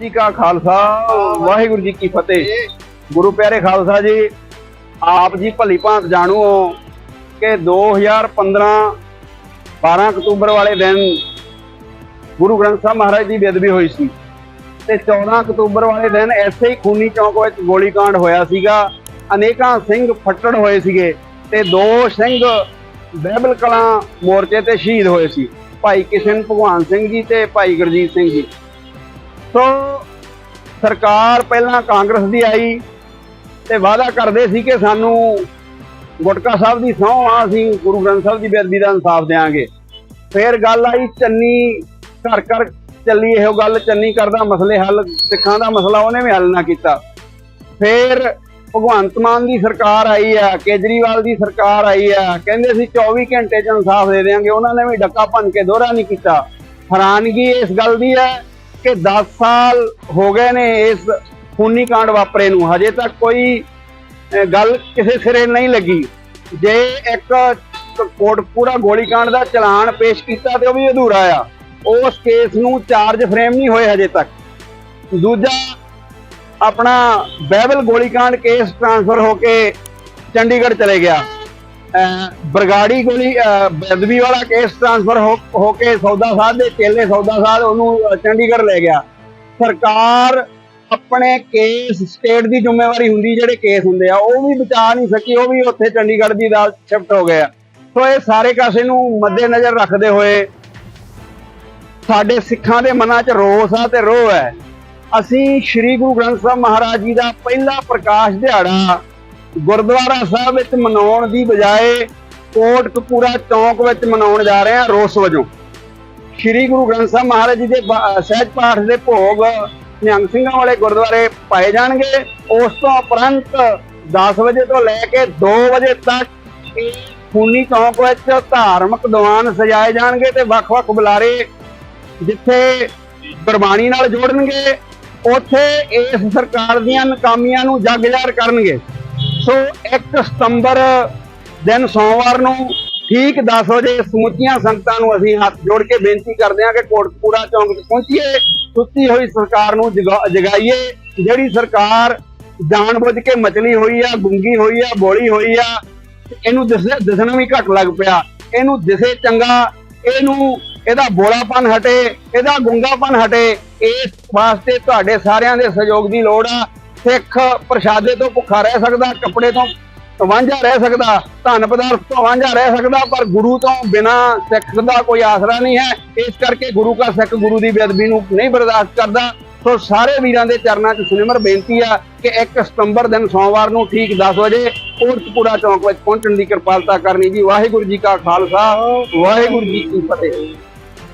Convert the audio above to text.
ਜੀ ਕਾ ਖਾਲਸਾ, ਵਾਹਿਗੁਰੂ ਜੀ ਕੀ ਫਤਿਹ। ਗੁਰੂ ਪਿਆਰੇ ਖਾਲਸਾ ਜੀ, ਆਪ ਜੀ ਭਲੀ ਭਾਂਤ ਜਾਣੂ ਹੋ ਕਿ 2015 12 ਅਕਤੂਬਰ ਵਾਲੇ ਦਿਨ ਗੁਰੂ ਗ੍ਰੰਥ ਸਾਹਿਬ ਮਹਾਰਾਜ ਦੀ ਬੇਦਬੀ ਹੋਈ ਸੀ ਤੇ 14 ਅਕਤੂਬਰ ਵਾਲੇ ਦਿਨ ਐਸੇ ਹੀ ਖੂਨੀ ਚੌਂਕ ਵਿੱਚ ਗੋਲੀकांड ਹੋਇਆ ਸੀਗਾ। ਅਨੇਕਾਂ ਸਿੰਘ ਫੱਟੜ ਹੋਏ ਸੀਗੇ ਤੇ ਦੋ ਸਿੰਘ ਬਹਿਬਲ ਕਲਾਂ ਮੋਰਚੇ ਤੇ ਸ਼ਹੀਦ ਹੋਏ ਸੀ। ਭਾਈ ਕਿਸ਼ਨ ਭਗਵਾਨ ਸਿੰਘ ਜੀ ਤੇ ਭਾਈ ਗੁਰਜੀਤ ਸਿੰਘ ਜੀ। ਸੋ ਸਰਕਾਰ ਪਹਿਲਾਂ ਕਾਂਗਰਸ ਦੀ ਆਈ ਤੇ ਵਾਅਦਾ ਕਰਦੇ ਸੀ ਕਿ ਸਾਨੂੰ ਗੁਟਕਾ ਸਾਹਿਬ ਦੀ ਸਹੁੰ ਆ, ਅਸੀਂ ਗੁਰੂ ਗ੍ਰੰਥ ਸਾਹਿਬ ਦੀ ਬੇਅਦਬੀ ਦਾ ਇਨਸਾਫ ਦੇਵਾਂਗੇ ਫਿਰ ਗੱਲ ਆਈ ਚੰਨੀ ਘਰ ਘਰ ਚੱਲੀ, ਇਹੋ ਗੱਲ ਚੰਨੀ ਕਰਦਾ ਮਸਲੇ ਹੱਲ, ਸਿੱਖਾਂ ਦਾ ਮਸਲਾ ਉਹਨੇ ਵੀ ਹੱਲ ਨਾ ਕੀਤਾ। ਫਿਰ ਭਗਵੰਤ ਮਾਨ ਦੀ ਸਰਕਾਰ ਆਈ ਆ, ਕੇਜਰੀਵਾਲ ਦੀ ਸਰਕਾਰ ਆਈ ਆ, ਕਹਿੰਦੇ ਸੀ 24 ਘੰਟੇ ਚ ਇਨਸਾਫ ਦੇ ਦੇਵਾਂਗੇ ਉਹਨਾਂ ਨੇ ਵੀ ਡੱਕਾ ਭੰਨ ਕੇ ਦੋਹਰਾ ਨਹੀਂ ਕੀਤਾ। ਹੈਰਾਨਗੀ ਇਸ ਗੱਲ ਦੀ ਹੈ ਕਿ 10 ਸਾਲ ਹੋ ਗਏ ਨੇ ਇਸ ਖੂਨੀ ਕਾਂਡ ਵਾਪਰੇ ਨੂੰ। ਹਜੇ ਤੱਕ ਕੋਈ ਗੱਲ ਕਿਸੇ ਸਿਰੇ ਨਹੀਂ ਲੱਗੀ। ਜੇ ਇੱਕ ਕੋਟ ਪੂਰਾ ਗੋਲੀकांड ਦਾ ਚਲਾਨ ਪੇਸ਼ ਕੀਤਾ ਤੇ ਉਹ ਵੀ ਅਧੂਰਾ ਆ। ਉਸ ਕੇਸ ਨੂੰ ਚਾਰਜ ਫਰੇਮ ਨਹੀਂ ਹੋਏ ਹਜੇ ਤੱਕ। ਦੂਜਾ, ਆਪਣਾ ਬੈਬਲ ਗੋਲੀकांड ਕੇਸ ਟ੍ਰਾਂਸਫਰ ਹੋ ਕੇ ਚੰਡੀਗੜ੍ਹ ਚਲੇ ਗਿਆ। ਬਰਗਾੜੀ ਗੋਲੀ ਅਹ ਬੇਅਦਬੀ ਵਾਲਾ ਕੇਸ ਟ੍ਰਾਂਸਫਰ ਹੋ ਹੋ ਕੇ ਸੌਦਾ ਸਾਧ ਦੇ ਚੇਲੇ ਸੌਦਾ ਸਾਧ ਉਹਨੂੰ ਚੰਡੀਗੜ੍ਹ ਲੈ ਗਿਆ। ਸਰਕਾਰ ਆਪਣੇ ਕੇਸ ਸਟੇਟ ਦੀ ਜ਼ਿੰਮੇਵਾਰੀ ਹੁੰਦੀ ਜਿਹੜੇ ਕੇਸ ਹੁੰਦੇ ਆ, ਉਹ ਵੀ ਬਚਾ ਨਹੀਂ ਸਕੀ, ਉਹ ਵੀ ਉੱਥੇ ਚੰਡੀਗੜ੍ਹ ਦੀ ਅਦਾਲਤ ਸ਼ਿਫਟ ਹੋ ਗਏ ਆ ਸੋ ਇਹ ਸਾਰੇ ਕਾਸੇ ਨੂੰ ਮੱਦੇਨਜ਼ਰ ਰੱਖਦੇ ਹੋਏ ਸਾਡੇ ਸਿੱਖਾਂ ਦੇ ਮਨਾਂ 'ਚ ਰੋਸ ਆ ਤੇ ਰੋਹ ਹੈ। ਅਸੀਂ ਸ੍ਰੀ ਗੁਰੂ ਗ੍ਰੰਥ ਸਾਹਿਬ ਮਹਾਰਾਜ ਜੀ ਦਾ ਪਹਿਲਾ ਪ੍ਰਕਾਸ਼ ਦਿਹਾੜਾ ਗੁਰਦੁਆਰਾ ਸਾਹਿਬ ਵਿੱਚ ਮਨਾਉਣ ਦੀ ਬਜਾਏ ਕੋਟਕਪੂਰਾ ਚੌਂਕ ਵਿੱਚ ਮਨਾਉਣ ਜਾ ਰਹੇ ਹਾਂ ਰੋਸ ਵਜੋਂ। ਸ੍ਰੀ ਗੁਰੂ ਗ੍ਰੰਥ ਸਾਹਿਬ ਮਹਾਰਾਜ ਜੀ ਦੇ ਸਹਿਜ ਪਾਠ ਦੇ ਭੋਗ ਨਿਹੰਗ ਸਿੰਘਾਂ ਵਾਲੇ ਗੁਰਦੁਆਰੇ ਪਾਏ ਜਾਣਗੇ। ਉਸ ਤੋਂ ਉਪਰੰਤ 10 ਵਜੇ ਤੋਂ ਲੈ ਕੇ 2 ਵਜੇ ਤੱਕ ਇਹ ਖੂਨੀ ਚੌਂਕ ਵਿੱਚ ਧਾਰਮਿਕ ਦੀਵਾਨ ਸਜਾਏ ਜਾਣਗੇ ਤੇ ਵੱਖ-ਵੱਖ ਬੁਲਾਰੇ ਜਿੱਥੇ ਗੁਰਬਾਣੀ ਨਾਲ ਜੋੜਨਗੇ, ਉੱਥੇ ਇਸ ਸਰਕਾਰ ਦੀਆਂ ਨਾਕਾਮੀਆਂ ਨੂੰ ਜਗਜ਼ਾਰ ਕਰਨਗੇ। ਸੋ 1 ਸਤੰਬਰ ਦਿਨ ਸੋਮਵਾਰ ਨੂੰ ਠੀਕ 10 ਵਜੇ ਸਮੁੱਚੀਆਂ ਸੰਗਤਾਂ ਨੂੰ ਅਸੀਂ ਹੱਥ ਜੋੜ ਕੇ ਬੇਨਤੀ ਕਰਦੇ ਹਾਂ ਕਿ ਕੋਟਕਪੂਰਾ ਚੌਂਕ 'ਚ ਪਹੁੰਚੀਏ, ਸੁੱਤੀ ਹੋਈ ਸਰਕਾਰ ਨੂੰ ਜਗਾ- ਜਗਾਈਏ, ਜਿਹੜੀ ਸਰਕਾਰ ਜਾਣਬੁੱਝ ਕੇ ਮਚਲੀ ਹੋਈ ਆ, ਗੁੰਗੀ ਹੋਈ ਆ, ਬੋਲੀ ਹੋਈ ਆ, ਇਹਨੂੰ ਦਿਸ- ਦਿਸਣਾ ਵੀ ਘੱਟ ਲੱਗ ਪਿਆ। ਇਹਨੂੰ ਦਿਸੇ ਚੰਗਾ, ਇਹਨੂੰ ਇਹਦਾ ਬੋਲਾਪਨ ਹਟੇ, ਇਹਦਾ ਗੁੰਗਾਪਨ ਹਟੇ, ਇਸ ਵਾਸਤੇ ਤੁਹਾਡੇ ਸਾਰਿਆਂ ਦੇ ਸਹਿਯੋਗ ਦੀ ਲੋੜ ਆ। ਸਿੱਖ ਪ੍ਰਸ਼ਾਦੇ ਤੋਂ ਭੁੱਖਾ ਰਹਿ ਸਕਦਾ, ਕੱਪੜੇ ਤੋਂ ਵਾਂਝਾ ਰਹਿ ਸਕਦਾ, ਧਨ ਪਦਾਰਥ ਤੋਂ ਵਾਂਝਾ ਰਹਿ ਸਕਦਾ, ਪਰ ਗੁਰੂ ਤੋਂ ਬਿਨਾ ਸਿੱਖ ਦਾ ਕੋਈ ਆਸਰਾ ਨਹੀਂ ਹੈ। ਇਸ ਕਰਕੇ ਗੁਰੂ ਕਾ ਸਿੱਖ ਗੁਰੂ ਦੀ ਬੇਅਦਬੀ ਨੂੰ ਨਹੀਂ ਬਰਦਾਸ਼ਤ ਕਰਦਾ। ਸੋ ਸਾਰੇ ਵੀਰਾਂ ਦੇ ਚਰਨਾਂ 'ਚ ਸੁਨਿਮਰ ਬੇਨਤੀ ਆ ਕਿ 1 ਸਤੰਬਰ ਦਿਨ ਸੋਮਵਾਰ ਨੂੰ ਠੀਕ 10 ਵਜੇ ਕੋਟਕਪੂਰਾ ਚੌਂਕ ਵਿੱਚ ਪਹੁੰਚਣ ਦੀ ਕਿਰਪਾਲਤਾ ਕਰਨੀ ਜੀ। ਵਾਹਿਗੁਰੂ ਜੀ ਕਾ ਖਾਲਸਾ, ਵਾਹਿਗੁਰੂ ਜੀ ਕੀ ਫਤਿਹ।